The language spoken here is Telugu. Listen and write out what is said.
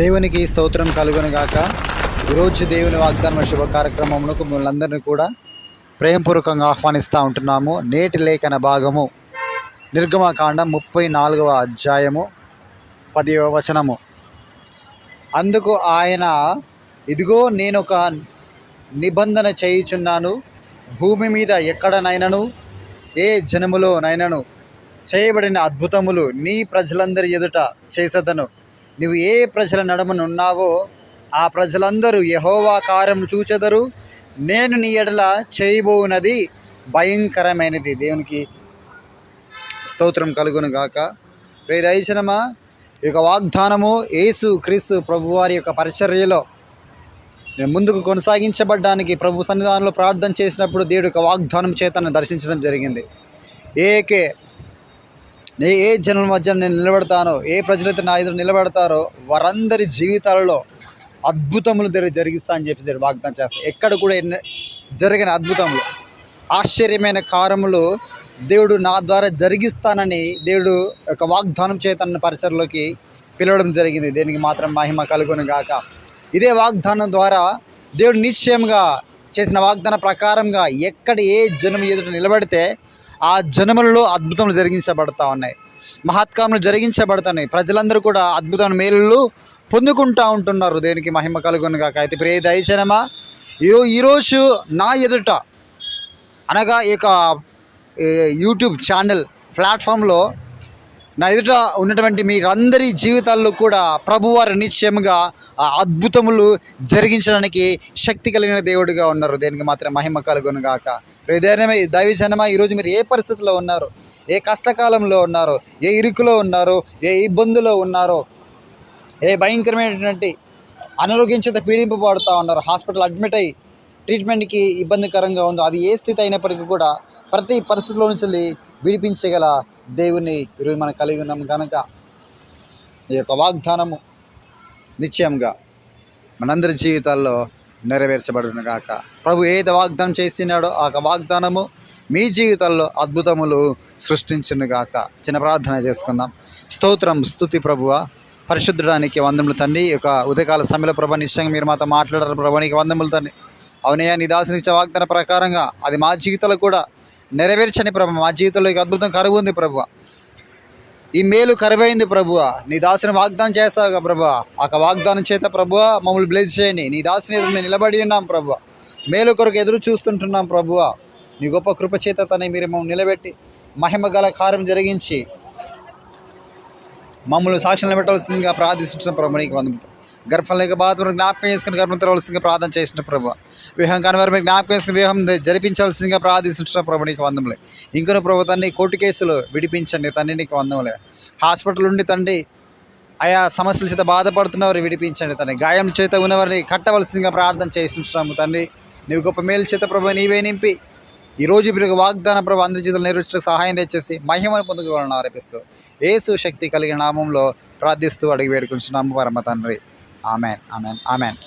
దేవునికి స్తోత్రం కలుగునుగాక. ఈరోజు దేవుని వాగ్దాన శుభ కార్యక్రమంలో మిమ్మల్ని అందరినీ కూడా ప్రేమపూర్వకంగా ఆహ్వానిస్తూ ఉంటున్నాము. నేటి లేఖన భాగము నిర్గమకాండం ముప్పై నాలుగవ అధ్యాయము పదివ వచనము. అందుకు ఆయన ఇదిగో నేను ఒక నిబంధన చేయుచున్నాను. భూమి మీద ఎక్కడనైనను ఏ జనములోనైనను చేయబడిన అద్భుతములు నీ ప్రజలందరి ఎదుట చేసేదను. నువ్వు ఏ ప్రజల నడుమను ఉన్నావో ఆ ప్రజలందరూ యహోవా కార్యము చూచెదరు. నేను నీ ఎడల చేయబోనది భయంకరమైనది. దేవునికి స్తోత్రం కలుగును గాక ప్రేదైచనమా దైశనమా ఈ యొక్క వాగ్దానము యేసు క్రీస్తు ప్రభువారి యొక్క పరిచర్యలో నేను ముందుకు కొనసాగించబడ్డానికి ప్రభు సన్నిధానంలో ప్రార్థన చేసినప్పుడు దేవుడు యొక్క వాగ్దానం చేతను దర్శించడం జరిగింది. ఏకే నే ఏ జనుల మధ్య నేను నిలబడతానో ఏ ప్రజలైతే నా ఎదురు నిలబడతారో వారందరి జీవితాలలో అద్భుతములు జరిగిస్తా అని చెప్పి వాగ్దానం చేస్తాను ఎక్కడ కూడా జరిగిన అద్భుతములు. ఆశ్చర్యమైన కార్యములు దేవుడు నా ద్వారా జరిగిస్తానని దేవుడు ఒక వాగ్దానం చేతన్న నన్ను పరిచయలోకి పిలవడం జరిగింది. దేనికి మాత్రం మహిమ కలుగును గాక. ఇదే వాగ్దానం ద్వారా దేవుడు నిశ్చయంగా చేసిన వాగ్దాన ప్రకారంగా ఎక్కడ ఏ జనం ఎదుట నిలబడితే ఆ జనములలో అద్భుతములు జరిగించబడతా ఉన్నాయి. మహాత్కాములు జరిగించబడుతున్నాయి. ప్రజలందరూ కూడా అద్భుతమైన మేలులు పొందుకుంటా ఉంటున్నారు. దేనికి మహిమ కలుగును గాక. అయితే ప్రే దయచనమా ఈరో ఈరోజు నా ఎదుట అనగా ఈ యొక్క యూట్యూబ్ ఛానల్ ప్లాట్ఫామ్లో నా ఎదుట ఉన్నటువంటి మీరందరి జీవితాల్లో కూడా ప్రభువారు నిశ్చయముగా ఆ అద్భుతములు జరిగించడానికి శక్తి కలిగిన దేవుడిగా ఉన్నారు. దేనికి మాత్రం మహిమ కలుగును గాక. హృదయమే దైవజనమా ఈరోజు మీరు ఏ పరిస్థితిలో ఉన్నారు? ఏ కష్టకాలంలో ఉన్నారో? ఏ ఇరుకులో ఉన్నారో? ఏ ఇబ్బందులో ఉన్నారో? ఏ భయంకరమైనటువంటి అనారోగ్యం చేత పీడింపబడుతూ ఉన్నారు. హాస్పిటల్ అడ్మిట్ అయ్యి ట్రీట్మెంట్కి ఇబ్బందికరంగా ఉందో అది ఏ స్థితి అయినప్పటికీ కూడా ప్రతి పరిస్థితిలో నుంచి విడిపించగల దేవుని ఈరోజు మనం కలిగి ఉన్నాం కనుక ఈ యొక్క వాగ్దానము నిశ్చయంగా మనందరి జీవితాల్లో నెరవేర్చబడును గాక. ప్రభు ఏది వాగ్దానం చేసినాడో ఆ వాగ్దానము మీ జీవితాల్లో అద్భుతములు సృష్టించును గాక. చిన్న ప్రార్థన చేసుకుందాం. స్తోత్రం స్థుతి ప్రభువ. పరిశుద్ధడానికి వందములు తండ్రి. ఒక యొక్క ఉదయకాల సమయంలో ప్రభా నిశ్చయంగా మీరు మాతో మాట్లాడారు. ప్రభా నీకు వందములు తండ్రి. అవునయ్యా నీ దాసునిచ్చే వాగ్దాన ప్రకారంగా అది మా జీవితంలో కూడా నెరవేర్చని ప్రభు. మా జీవితంలో అద్భుతం కరువు ఉంది ప్రభు. ఈ మేలు కరువైంది ప్రభువ నీ దాసుని వాగ్దానం చేస్తావుగా ప్రభు. ఆ వాగ్దానం చేత ప్రభువ మమ్మల్ని బ్లెస్ చేయండి. నీ దాసుని ఎదురు మేము నిలబడి ఉన్నాం ప్రభు. మేలు కొరకు ఎదురు చూస్తుంటున్నాం ప్రభువ నీ గొప్ప కృప చేత తనే మీరు మమ్మల్ని నిలబెట్టి మహిమ గల కార్యం జరిగించి మమ్మల్ని సాక్షులు పెట్టవలసిందిగా ప్రార్థిస్తున్న ప్రభు. నీకు వందములు గర్భం లేక బాధ జ్ఞాపకం చేసుకుని గర్భం తెరవలసిందిగా ప్రార్థన చేసిన ప్రభు. వివాహం కాని వారి మీద జ్ఞాపకం చేసుకుని వివాహం జరిపించవలసిందిగా ప్రార్థిస్తున్న ప్రభు. నీకు వందములే ఇంకొన ప్రభు తండ్రి కోర్టు కేసులు విడిపించండి తండ్రి నీకు వందములే హాస్పిటల్ ఉండి తండ్రి ఆయా సమస్యల చేత బాధపడుతున్నవారు విడిపించండి తండ్రి. గాయం చేత ఉన్నవారిని కట్టవలసిందిగా ప్రార్థన చేస్తున్నాము తండ్రి. నీవు గొప్ప మేలు చేత ప్రభు నీవే నింపి ఈ రోజు మీరు వాగ్దాన ప్రభు అందరి జీవితంలో నెరవేర్చడానికి సహాయం తెచ్చేసి మహిమను పొందుకోవాలని ఆరోపిస్తూ ఏసు శక్తి కలిగిన నామంలో ప్రార్థిస్తూ అడిగి వేడుకుంటున్నాము పరమ తండ్రి. ఆమెన్. ఆమెన్. ఆమెన్.